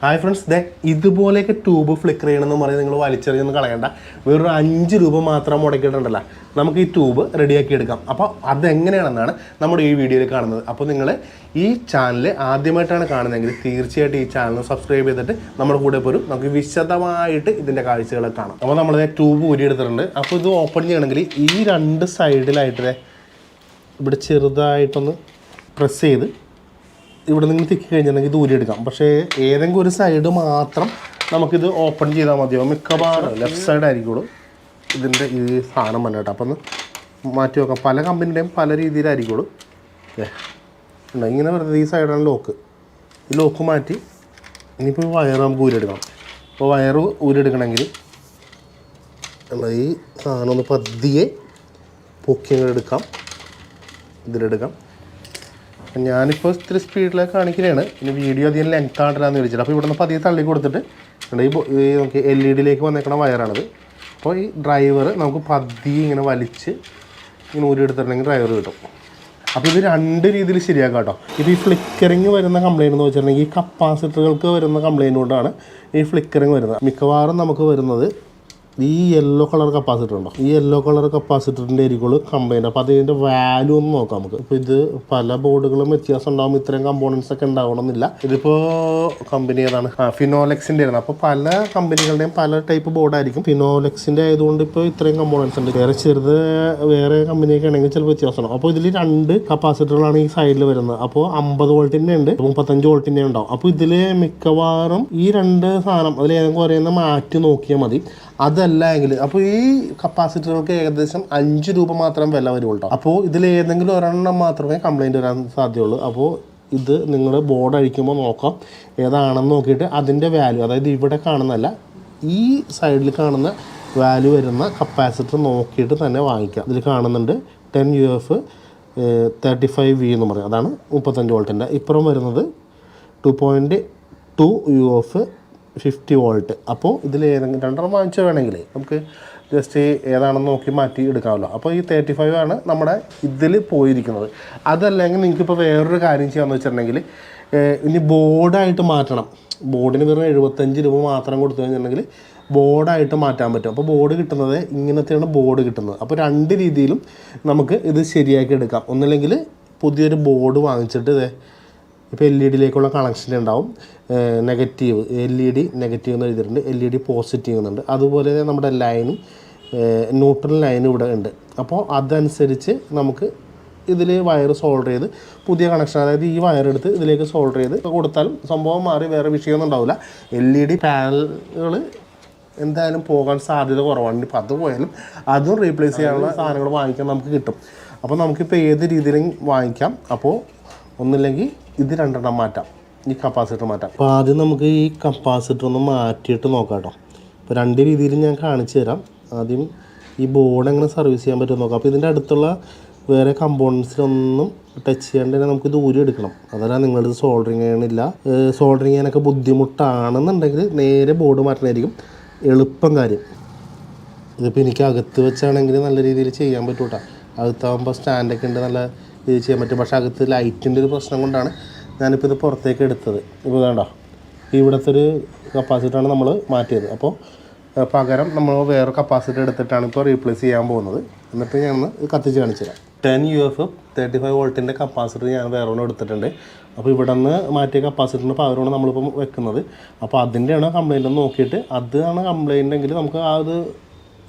Hi friends ദേ ഇതുപോലെയൊക്കെ tube flicker ചെയ്യണമെന്ന് പറഞ്ഞ് നിങ്ങൾ വലിച്ചെറിയൊന്നും കളയണ്ട. വേറൊരു അഞ്ച് രൂപ മാത്രം മുടക്കിയിട്ടുണ്ടല്ലോ. നമുക്ക് ഈ ട്യൂബ് റെഡിയാക്കി എടുക്കാം. അപ്പോൾ അതെങ്ങനെയാണെന്നാണ് നമ്മുടെ ഈ വീഡിയോയിൽ കാണുന്നത്. അപ്പോൾ നിങ്ങൾ ഈ ചാനൽ ആദ്യമായിട്ടാണ് കാണുന്നതെങ്കിൽ തീർച്ചയായിട്ടും ഈ ചാനൽ സബ്സ്ക്രൈബ് ചെയ്തിട്ട് നമ്മുടെ കൂടെ പോരും. നമുക്ക് വിശദമായിട്ട് ഇതിന്റെ കാഴ്ചകളെ കാണാം. അപ്പോൾ നമ്മൾ ട്യൂബ് ഊരിയെടുത്തിട്ടുണ്ട് അപ്പോൾ ഇത് ഓപ്പൺ ചെയ്യണമെങ്കിൽ ഈ രണ്ട് സൈഡിലായിട്ട് ഇവിടെ ചെറുതായിട്ടൊന്ന് പ്രസ് ചെയ്ത് ഇവിടെ നിങ്ങൾ തിക്കി കഴിഞ്ഞിട്ടുണ്ടെങ്കിൽ ഇത് ഊരിയെടുക്കാം. പക്ഷേ ഏതെങ്കിലും ഒരു സൈഡ് മാത്രം നമുക്കിത് ഓപ്പൺ ചെയ്താൽ മതിയാവും മിക്കവാറും ലെഫ്റ്റ് സൈഡ് ആയിരിക്കുള്ളൂ. ഇതിന്റെ ഈ സാധനം വന്നിട്ട് കേട്ടോ. അപ്പം മാറ്റി വെക്കാം. പല കമ്പനിയുടെയും പല രീതിയിലായിരിക്കുള്ളൂ. ഉണ്ടോ ഇങ്ങനെ വെറുതെ ഈ സൈഡാണ് ലോക്ക് ഈ ലോക്ക് മാറ്റി ഇനിയിപ്പോൾ വയർ നമുക്ക് ഊരിയെടുക്കണം. അപ്പോൾ വയർ നമ്മൾ ഈ സാധനം ഒന്ന് പതിയെ പൊക്കിയെടുക്കാം ഇതിലെടുക്കാം. അപ്പം ഞാനിപ്പോൾ ഇത്തിരി സ്പീഡിലേക്ക് കാണിക്കുകയാണ് ഇനി വീഡിയോ അധികം ലെങ്ത് ആണ്ടല്ലാന്ന് വിളിച്ചിട്ട്. അപ്പോൾ ഇവിടെ നിന്ന് പതിയെ തള്ളി കൊടുത്തിട്ട് ഈ നമുക്ക് എൽ ഇ ഡിയിലേക്ക് വന്നേക്കണ വയറാണത് അപ്പോൾ ഈ ഡ്രൈവർ നമുക്ക് പതിയെ ഇങ്ങനെ വലിച്ച് ഇങ്ങനെ ഊരി എടുത്തിട്ടുണ്ടെങ്കിൽ ഡ്രൈവർ കിട്ടും. അപ്പോൾ ഇത് രണ്ട് രീതിയിൽ ശരിയാക്കാം കേട്ടോ. ഇപ്പോൾ ഈ ഫ്ലിക്കറിങ് വരുന്ന കംപ്ലയിന്റ് എന്ന് വെച്ചിട്ടുണ്ടെങ്കിൽ ഈ കപ്പാസിറ്ററുകൾക്ക് വരുന്ന കംപ്ലയിന്റ് കൊണ്ടാണ് ഈ ഫ്ലിക്കറിങ് വരുന്നത്. മിക്കവാറും നമുക്ക് വരുന്നത് ഈ യെല്ലോ കളർ കപ്പാസിറ്റർ ഉണ്ടോ? ഈ യെല്ലോ കളർ കപ്പാസിറ്ററിന്റെ ആയിരിക്കുള്ളൂ കംപ്ലൈന്റ് അപ്പോൾ അതിന്റെ വാല്യൂ ഒന്ന് നോക്കാം നമുക്ക്. ഇപ്പോൾ ഇത് പല ബോർഡുകളും വ്യത്യാസം ഉണ്ടാകും ഇത്രയും കമ്പോണൻസ് ഒക്കെ ഉണ്ടാവണമെന്നില്ല. ഇതിപ്പോൾ കമ്പനി ഏതാണ്? ഫിനോലെക്സിന്റെ ആണ് അപ്പോൾ പല കമ്പനികളുടെയും പല ടൈപ്പ് ബോർഡായിരിക്കും ഫിനോലെക്സിന്റെ ആയതുകൊണ്ട് ഇപ്പോൾ ഇത്രയും കമ്പോണൻസ് ഉണ്ട്. വേറെ ചെറുത് വേറെ കമ്പനിയൊക്കെ ആണെങ്കിൽ ചിലപ്പോൾ വ്യത്യാസം ഉണ്ടാവും അപ്പോൾ ഇതിൽ രണ്ട് കപ്പാസിറ്ററുകളാണ് ഈ സൈഡിൽ വരുന്നത്. അപ്പോൾ അമ്പത് വോൾട്ടിന്റെ ഉണ്ട്. മുപ്പത്തഞ്ച് വോൾട്ടിന്റെ ഉണ്ടാവും. അപ്പോൾ ഇതിൽ മിക്കവാറും ഈ രണ്ട് സാധനം അതിൽ ഏതെങ്കിലും പറയുന്ന മാറ്റി നോക്കിയാൽ മതി. അതല്ല എങ്കിൽ അപ്പോൾ ഈ കപ്പാസിറ്ററുകൾക്ക് ഏകദേശം അഞ്ച് രൂപ മാത്രം വില വരുള്ളൂ അപ്പോൾ ഇതിൽ ഏതെങ്കിലും ഒരെണ്ണം മാത്രമേ കംപ്ലൈന്റ് വരാൻ സാധ്യതയുള്ളൂ. അപ്പോൾ ഇത് നിങ്ങൾ ബോർഡ് അഴിക്കുമ്പോൾ നോക്കാം. ഏതാണെന്ന് നോക്കിയിട്ട് അതിന്റെ വാല്യൂ അതായത് ഇവിടെ കാണുന്നതല്ല ഈ സൈഡിൽ കാണുന്ന വാല്യൂ വരുന്ന കപ്പാസിറ്റർ നോക്കിയിട്ട് തന്നെ വാങ്ങിക്കാം. ഇതിൽ കാണുന്നുണ്ട് ten u F thirty five V എന്ന് പറയും. അതാണ് മുപ്പത്തഞ്ച് വോൾട്ടിന്റെ ഇപ്പുറം വരുന്നത് two point two u F fifty volt അപ്പോൾ ഇതിൽ ഏതെങ്കിലും രണ്ടെണ്ണം വാങ്ങിച്ചു വേണമെങ്കിൽ നമുക്ക് ജസ്റ്റ് ഏതാണെന്ന് നോക്കി മാറ്റി എടുക്കാമല്ലോ. അപ്പോൾ ഈ തേർട്ടി ഫൈവ് ആണ് നമ്മുടെ ഇതിൽ പോയിരിക്കുന്നത്. അതല്ലെങ്കിൽ നിങ്ങൾക്കിപ്പോൾ വേറൊരു കാര്യം ചെയ്യാമെന്ന് വെച്ചിട്ടുണ്ടെങ്കിൽ ഇനി ബോർഡായിട്ട് മാറ്റണം. ബോർഡിന് വെറും എഴുപത്തഞ്ച് രൂപ മാത്രം കൊടുത്തു കഴിഞ്ഞിട്ടുണ്ടെങ്കിൽ ബോർഡായിട്ട് മാറ്റാൻ പറ്റും. അപ്പോൾ ബോർഡ് കിട്ടുന്നത് ഇങ്ങനത്തെയാണ് ബോർഡ് കിട്ടുന്നത്. അപ്പോൾ രണ്ട് രീതിയിലും നമുക്ക് ഇത് ശരിയാക്കി എടുക്കാം. ഒന്നില്ലെങ്കിൽ പുതിയൊരു ബോർഡ് വാങ്ങിച്ചിട്ട് ഇപ്പോൾ എൽ ഇ ഡിയിലേക്കുള്ള കണക്ഷൻ ഉണ്ടാവും negative L E D negative എന്ന് എഴുതിയിട്ടുണ്ട്. എൽ ഇ ഡി പോസിറ്റീവ് എന്നുണ്ട് അതുപോലെ തന്നെ നമ്മുടെ ലൈനും ന്യൂട്രൽ ലൈനും ഇവിടെ ഉണ്ട്. അപ്പോൾ അതനുസരിച്ച് നമുക്ക് ഇതിൽ വയർ സോൾഡർ ചെയ്ത് പുതിയ കണക്ഷൻ അതായത് ഈ വയർ എടുത്ത് ഇതിലേക്ക് സോൾഡർ ചെയ്ത് കൊടുത്താലും സംഭവം മാറി വേറെ വിഷയമൊന്നും ഉണ്ടാവില്ല. എൽ ഇ ഡി പാനലുകൾ എന്തായാലും പോകാൻ സാധ്യത കുറവാണ്. ഇപ്പോൾ അത് പോയാലും അതും റീപ്ലേസ് ചെയ്യാനുള്ള സാധനങ്ങൾ വാങ്ങിക്കാൻ നമുക്ക് കിട്ടും. അപ്പോൾ നമുക്കിപ്പോൾ ഏത് രീതിയിലും വാങ്ങിക്കാം. അപ്പോൾ ഒന്നില്ലെങ്കിൽ ഇത് രണ്ടെണ്ണം മാറ്റാം. ഈ കപ്പാസിറ്റർ മാറ്റാം. അപ്പോൾ ആദ്യം നമുക്ക് ഈ കപ്പാസിറ്റർ ഒന്ന് മാറ്റിയിട്ട് നോക്കാം കേട്ടോ. ഇപ്പോൾ രണ്ട് രീതിയിൽ ഞാൻ കാണിച്ചു തരാം. ആദ്യം ഈ ബോർഡ് എങ്ങനെ സർവീസ് ചെയ്യാൻ പറ്റുമോ നോക്കാം. അപ്പോൾ ഇതിന്റെ അടുത്തുള്ള വേറെ കമ്പോണൻസിലൊന്നും ടച്ച് ചെയ്യാണ്ട് തന്നെ നമുക്ക് ഇത് എടുക്കണം. അതല്ല നിങ്ങളിത് സോൾഡറിങ് ചെയ്യണില്ല സോൾഡറിങ് ചെയ്യാനൊക്കെ ബുദ്ധിമുട്ടാണെന്നുണ്ടെങ്കിൽ നേരെ ബോർഡ് മാറ്റണമായിരിക്കും എളുപ്പം കാര്യം. ഇതിപ്പോൾ എനിക്ക് അകത്ത് വെച്ചാണെങ്കിൽ നല്ല രീതിയിൽ ചെയ്യാൻ പറ്റൂട്ടാ. അകത്താകുമ്പോൾ സ്റ്റാൻഡൊക്കെ ഉണ്ട് നല്ല ചെയ്യാൻ പറ്റും. പക്ഷേ അകത്ത് ലൈറ്റിന്റെ ഒരു പ്രശ്നം കൊണ്ടാണ് ഞാനിപ്പോൾ ഇത് പുറത്തേക്ക് എടുത്തത്. ഇപ്പോൾ വേണ്ട ഇവിടുത്തെ ഒരു കപ്പാസിറ്ററാണ് നമ്മൾ മാറ്റിയത്. അപ്പോൾ പകരം നമ്മൾ വേറെ കപ്പാസിറ്റി എടുത്തിട്ടാണ് ഇപ്പോൾ റീപ്ലേസ് ചെയ്യാൻ പോകുന്നത്. എന്നിട്ട് ഞാൻ ഒന്ന് കത്തിച്ച് കാണിച്ചു തരാം. Ten u F thirty five വോൾട്ടിന്റെ capacitor ഞാൻ വേറെ ഒന്ന് എടുത്തിട്ടുണ്ട്. അപ്പോൾ ഇവിടെ നിന്ന് മാറ്റിയ കപ്പാസിറ്ററിന്റെ പകരമാണ് നമ്മളിപ്പം വെക്കുന്നത്. അപ്പോൾ അതിന്റെയാണ് കംപ്ലൈന്റ് നോക്കിയിട്ട് അതാണ് കംപ്ലയിന്റ് എങ്കിൽ നമുക്ക് ആ അത്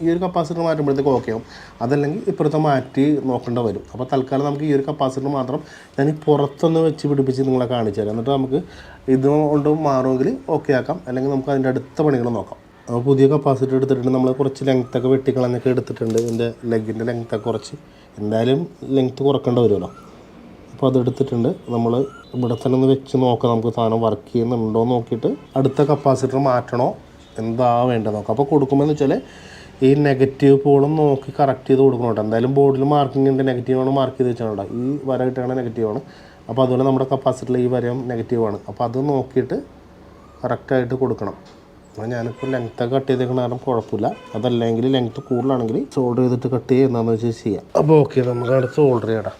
ഈ ഒരു കപ്പാസിറ്റർ മാറ്റുമ്പോഴത്തേക്ക് ഓക്കെ ആവും. അതല്ലെങ്കിൽ ഇപ്പുറത്തെ മാറ്റി നോക്കേണ്ട വരും. അപ്പോൾ തൽക്കാലം നമുക്ക് ഈ ഒരു കപ്പാസിറ്റർ മാത്രം ഞാൻ ഈ പുറത്തൊന്ന് വെച്ച് പിടിപ്പിച്ച് നിങ്ങളെ കാണിച്ചു തരാം. എന്നിട്ട് നമുക്ക് ഇത് കൊണ്ട് മാറുമെങ്കിൽ ഓക്കെ ആക്കാം. അല്ലെങ്കിൽ നമുക്ക് അതിന്റെ അടുത്ത പണികൾ നോക്കാം. അപ്പോൾ പുതിയ കപ്പാസിറ്റർ എടുത്തിട്ടുണ്ട്. നമ്മൾ കുറച്ച് ലെങ്ത്തൊക്കെ വെട്ടിക്കളഞ്ഞൊക്കെ എടുത്തിട്ടുണ്ട്. ഇതിന്റെ ലെഗിന്റെ ലെങ്ത്തൊക്കെ കുറച്ച്. എന്തായാലും ലെങ്ത്ത് കുറക്കേണ്ടി വരുമല്ലോ. അപ്പോൾ അതെടുത്തിട്ടുണ്ട് നമ്മൾ ഇവിടെ തന്നെ ഒന്ന് വെച്ച് നോക്കാം. നമുക്ക് സാധനം വർക്ക് ചെയ്യുന്നുണ്ടോ നോക്കിയിട്ട് അടുത്ത കപ്പാസിറ്റർ മാറ്റണോ? എന്താ വേണ്ടത് നോക്കാം. അപ്പോൾ കൊടുക്കുമ്പോൾ എന്ന് വെച്ചാൽ ഈ നെഗറ്റീവ് പോളും നോക്കി കറക്റ്റ് ചെയ്ത് കൊടുക്കണം കേട്ടോ. എന്തായാലും ബോർഡിൽ മാർക്കിംഗ് ഉണ്ട് നെഗറ്റീവാണ് മാർക്ക് ചെയ്ത് വെച്ചാൽ കേട്ടോ. ഈ വര കിട്ടുകയാണ് നെഗറ്റീവാണ് അപ്പോൾ അതുപോലെ നമ്മുടെ കപ്പാസിറ്ററിൽ ഈ വരയും നെഗറ്റീവാണ് അപ്പോൾ അത് നോക്കിയിട്ട് കറക്റ്റായിട്ട് കൊടുക്കണം. ഞാനിപ്പോൾ ലെങ്ത്തൊക്കെ കട്ട് ചെയ്തേക്കുന്ന കാരണം കുഴപ്പമില്ല. അതല്ലെങ്കിൽ ലെങ്ത്ത് കൂടുതലാണെങ്കിൽ സോൾഡർ ചെയ്തിട്ട് കട്ട് ചെയ്യുന്നതെന്ന് വെച്ചാൽ ചെയ്യാം. അപ്പോൾ ഓക്കെ നമുക്ക് അടുത്ത് സോൾഡർ ചെയ്യടാം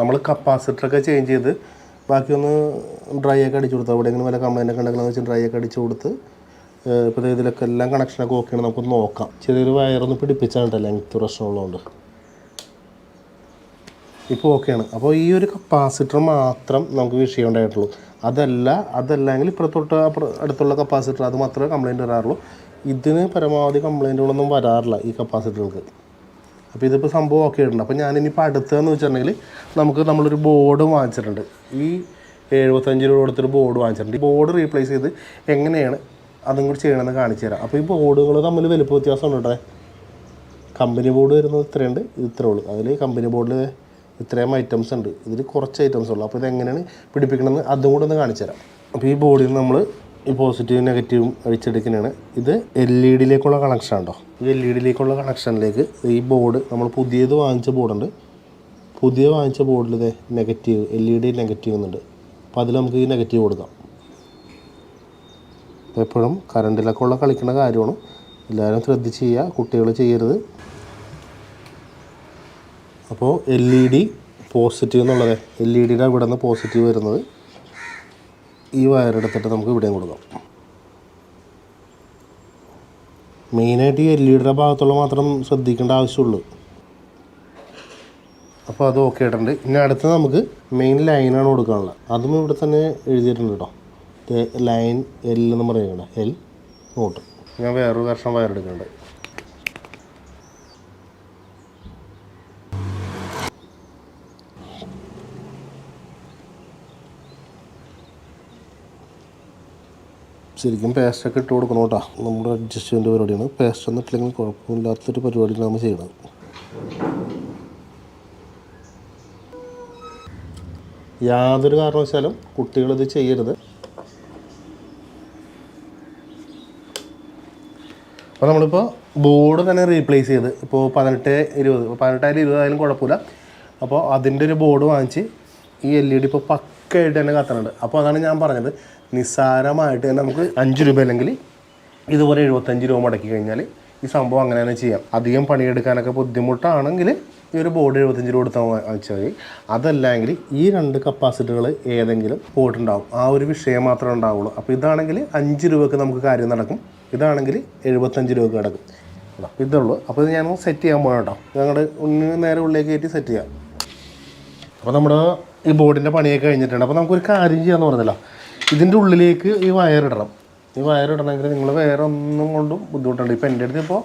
നമ്മൾ കപ്പാസിറ്ററൊക്കെ ചേഞ്ച് ചെയ്ത് ബാക്കിയൊന്ന് ഡ്രൈ ഒക്കെ അടിച്ചു കൊടുത്തു? അവിടെ വല്ല കംപ്ലൈന്റ് ഒക്കെ ഉണ്ടെങ്കിൽ വെച്ചാൽ ഡ്രൈ ഒക്കെ അടിച്ചു കൊടുത്ത് ഇപ്പോൾ ഇതിലൊക്കെ എല്ലാം കണക്ഷനൊക്കെ ഓക്കെയാണ് നമുക്ക് നോക്കാം. ചെറിയൊരു വയറൊന്ന് പിടിപ്പിച്ചാണ് ലെങ്ത് പ്രശ്നമുള്ളതുകൊണ്ട് ഇപ്പോൾ ഓക്കെയാണ് അപ്പോൾ ഈ ഒരു കപ്പാസിറ്റർ മാത്രം നമുക്ക് വിഷയം ഉണ്ടായിട്ടുള്ളൂ. അതല്ല അതല്ലെങ്കിൽ ഇപ്പുറത്തോട്ട് അടുത്തുള്ള കപ്പാസിറ്റർ അത് മാത്രമേ കംപ്ലൈന്റ് വരാറുള്ളൂ. ഇതിന് പരമാവധി കംപ്ലൈന്റുകളൊന്നും വരാറില്ല ഈ കപ്പാസിറ്ററുകൾക്ക് അപ്പോൾ ഇതിപ്പോൾ സംഭവം ഓക്കെ ഉണ്ട് അപ്പോൾ ഞാനിനിയിപ്പോൾ അടുത്തതെന്ന് വെച്ചിട്ടുണ്ടെങ്കിൽ നമുക്ക് നമ്മളൊരു ബോർഡ് വാങ്ങിച്ചിട്ടുണ്ട്. ഈ എഴുപത്തഞ്ച് രൂപ കൊടുത്തൊരു ബോർഡ് വാങ്ങിച്ചിട്ടുണ്ട്. ഈ ബോർഡ് റീപ്ലേസ് ചെയ്ത് എങ്ങനെയാണ് അതും കൂടി ചെയ്യണമെന്ന് കാണിച്ചു തരാം. അപ്പോൾ ഈ ബോർഡുകൾ തമ്മിൽ വലുപ്പ വ്യത്യാസം ഉണ്ട് കേട്ടോ കമ്പനി ബോർഡ് വരുന്നത് ഇത്രയുണ്ട് ഇത് ഇത്രേ ഉള്ളൂ. അതിൽ കമ്പനി ബോർഡിൽ ഇത്രയും ഐറ്റംസ് ഉണ്ട്. ഇതിൽ കുറച്ച് ഐറ്റംസ് ഉള്ളൂ. അപ്പോൾ ഇതെങ്ങനെയാണ് പിടിപ്പിക്കണമെന്ന് അതും കൂടെ ഒന്ന് കാണിച്ചു തരാം. അപ്പോൾ ഈ ബോർഡിൽ നമ്മൾ ഈ പോസിറ്റീവും നെഗറ്റീവും അടിച്ചെടുക്കുന്നതാണ് ഇത് എൽ ഇ ഡിയിലേക്കുള്ള കണക്ഷൻ ഉണ്ടോ എൽ ഇ ഡിയിലേക്കുള്ള കണക്ഷനിലേക്ക് ഈ ബോർഡ് നമ്മൾ പുതിയത് വാങ്ങിച്ച ബോർഡുണ്ട് പുതിയ വാങ്ങിച്ച ബോർഡിൽ ഇത് negative L E D negative എന്നുണ്ട്. അപ്പോൾ അതിൽ നമുക്ക് ഈ നെഗറ്റീവ് കൊടുക്കാം. എപ്പോഴും കറണ്ടിലൊക്കെ ഉള്ള കളിക്കുന്ന കാര്യമാണ്. എല്ലാവരും ശ്രദ്ധിച്ച് ചെയ്യുക കുട്ടികൾ ചെയ്യരുത്. അപ്പോൾ എൽ ഇ ഡി പോസിറ്റീവ് എന്നുള്ളത്. എൽ ഇ ഡിയുടെ ഇവിടെ നിന്ന് പോസിറ്റീവ് വരുന്നത്. ഈ വയറെടുത്തിട്ട് നമുക്ക് ഇവിടെയും കൊടുക്കാം. മെയിനായിട്ട് ഈ എൽ ഇ ഡിയുടെ ഭാഗത്തുള്ള മാത്രം ശ്രദ്ധിക്കേണ്ട ആവശ്യമുള്ളൂ. അപ്പോൾ അത് ഓക്കെ ആയിട്ടുണ്ട് ഇനി അടുത്ത് നമുക്ക് മെയിൻ ലൈനാണ് കൊടുക്കാനുള്ളത്. അതും ഇവിടെ തന്നെ എഴുതിയിട്ടുണ്ട് കേട്ടോ ലൈൻ എൽ എന്ന് പറയുന്നത് എൽ നോട്ട് ഞാൻ വേറൊരു വർഷം വയർ എടുക്കുന്നുണ്ട്. ശരിക്കും പേസ്റ്റൊക്കെ ഇട്ട് കൊടുക്കണം കേട്ടോ. നമ്മുടെ അഡ്ജസ്റ്റ്മെന്റ് പരിപാടിയാണ്. പേസ്റ്റ് ഒന്നും ഇട്ടില്ലെങ്കിൽ കുഴപ്പമില്ലാത്തൊരു പരിപാടിയാണ് നമ്മൾ ചെയ്യണത് യാതൊരു കാരണവശാലും കുട്ടികളിത് ചെയ്യരുത്. അപ്പോൾ നമ്മളിപ്പോൾ ബോർഡ് തന്നെ റീപ്ലേസ് ചെയ്ത്. ഇപ്പോൾ പതിനെട്ട് ഇരുപത്. പതിനെട്ടായാലും ഇരുപതായാലും കുഴപ്പമില്ല. അപ്പോൾ അതിന്റെ ഒരു ബോർഡ് വാങ്ങിച്ച് ഈ എൽ ഇ ഡി ഇപ്പോൾ പക്കയായിട്ട് തന്നെ കത്തണുണ്ട്. അപ്പോൾ അതാണ് ഞാൻ പറഞ്ഞത്. നിസ്സാരമായിട്ട് തന്നെ നമുക്ക് അഞ്ച് രൂപ അല്ലെങ്കിൽ ഇതുപോലെ എഴുപത്തഞ്ച് രൂപ മുടക്കി കഴിഞ്ഞാൽ ഈ സംഭവം അങ്ങനെ തന്നെ ചെയ്യാം. അധികം പണിയെടുക്കാനൊക്കെ ബുദ്ധിമുട്ടാണെങ്കിൽ ഈ ഒരു ബോർഡ് എഴുപത്തഞ്ച് രൂപ കൊടുത്താൽ വാങ്ങിച്ചാൽ മതി. അതല്ലെങ്കിൽ ഈ രണ്ട് കപ്പാസിറ്റികൾ ഏതെങ്കിലും പോയിട്ടുണ്ടാവും ആ ഒരു വിഷയം മാത്രമേ ഉണ്ടാവുള്ളൂ. അപ്പോൾ ഇതാണെങ്കിൽ അഞ്ച് രൂപയ്ക്ക് നമുക്ക് കാര്യം നടക്കും. ഇതാണെങ്കിൽ എഴുപത്തഞ്ച് രൂപക്ക് നടക്കും. അപ്പോൾ ഇതുള്ളൂ അപ്പോൾ ഇത് ഞാൻ സെറ്റ് ചെയ്യാൻ പോകണം കേട്ടോ. ഞങ്ങളുടെ ഉണ്ണി നേരെ ഉള്ളിലേക്ക് കയറ്റി സെറ്റ് ചെയ്യാം. അപ്പോൾ നമ്മുടെ ഈ ബോർഡിന്റെ പണിയൊക്കെ കഴിഞ്ഞിട്ടുണ്ട്. അപ്പോൾ നമുക്കൊരു കാര്യം ചെയ്യാമെന്ന് പറഞ്ഞല്ലോ. ഇതിന്റെ ഉള്ളിലേക്ക് ഈ വയർ ഇടണം. ഈ വയർ ഇടണമെങ്കിൽ നിങ്ങൾ വേറെ ഒന്നും കൊണ്ടും ബുദ്ധിമുട്ടുണ്ട്. ഇപ്പോൾ എന്റെ അടുത്ത് ഇപ്പോൾ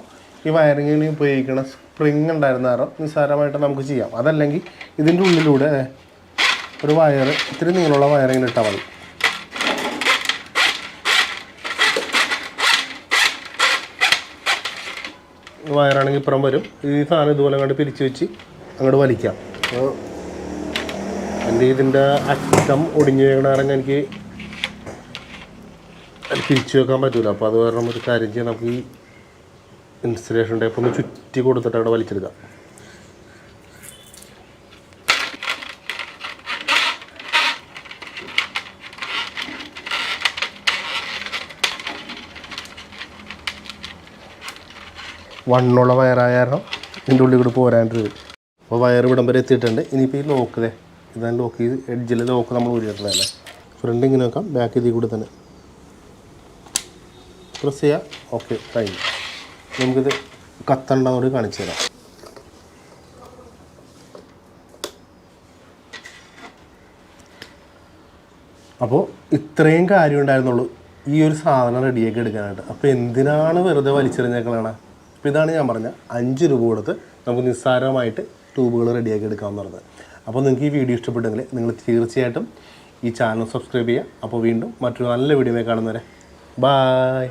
ഈ വയറിങ്ങിന് ഉപയോഗിക്കുന്ന സ്പ്രിങ് ഉണ്ടായിരുന്ന കാരണം നിസ്സാരമായിട്ട് നമുക്ക് ചെയ്യാം. അതല്ലെങ്കിൽ ഇതിന്റെ ഉള്ളിലൂടെ ഒരു വയർ ഇത്തിരി നീളമുള്ള വയറിങ്ങനെ ഇട്ടാൽ മതി. വയറാണെങ്കിൽ ഇപ്പുറം വരും. ഈ സാധനം ഇതുപോലെ അങ്ങോട്ട് പിരിച്ച് വെച്ച് അങ്ങോട്ട് വലിക്കാം. അപ്പോൾ എന്റെ ഇതിന്റെ അറ്റം ഒടിഞ്ഞു വീണ എനിക്ക് പിരിച്ചു വെക്കാൻ പറ്റില്ല അപ്പോൾ അത് കാരണം ഒരു കാര്യം ചെയ്യാം. നമുക്ക് ഈ ഇൻസ്റ്റലേഷൻ ടൈപ്പ് ഒന്ന് ചുറ്റി കൊടുത്തിട്ട് അവിടെ വലിച്ചെടുക്കാം വണ്ണുള്ള വയറായ കാരണം ഇതിന്റെ ഉള്ളിൽ കൂടെ പോരാണ്ട് വരും അപ്പോൾ വയർ ഇവിടം വരെ എത്തിയിട്ടുണ്ട്. ഇനിയിപ്പോൾ ഈ ലോക്ക് ദേ ഇതാണ് ലോക്ക്. ഈ എഡ്ജിൽ ലോക്ക് നമ്മൾ ഊരിയിട്ടതല്ലേ ഫ്രണ്ട് ഇങ്ങനെ നോക്കാം ബാക്ക് ഇതിൽ കൂടെ തന്നെ. പ്രസ് ചെയ്യുക. ഓക്കെ കഴിഞ്ഞു നമുക്കിത് കത്തണ്ടതോട് കാണിച്ചു തരാം. അപ്പോൾ ഇത്രയും കാര്യം ഉണ്ടായിരുന്നുള്ളൂ. ഈ ഒരു സാധനം റെഡിയാക്കി എടുക്കാനായിട്ട്. അപ്പോൾ എന്തിനാണ് വെറുതെ വലിച്ചെറിഞ്ഞേക്കളാണ് അപ്പോൾ ഇതാണ് ഞാൻ പറഞ്ഞ അഞ്ച് രൂപ കൊടുത്ത് നമുക്ക് നിസ്സാരമായിട്ട് ട്യൂബുകൾ റെഡിയാക്കി എടുക്കാമെന്ന് പറഞ്ഞത്. അപ്പോൾ നിങ്ങൾക്ക് ഈ വീഡിയോ ഇഷ്ടപ്പെട്ടെങ്കിൽ നിങ്ങൾ തീർച്ചയായിട്ടും ഈ ചാനൽ സബ്സ്ക്രൈബ് ചെയ്യുക. അപ്പോൾ വീണ്ടും മറ്റൊരു നല്ല വീഡിയോ കാണുന്നവരെ. ബായ്.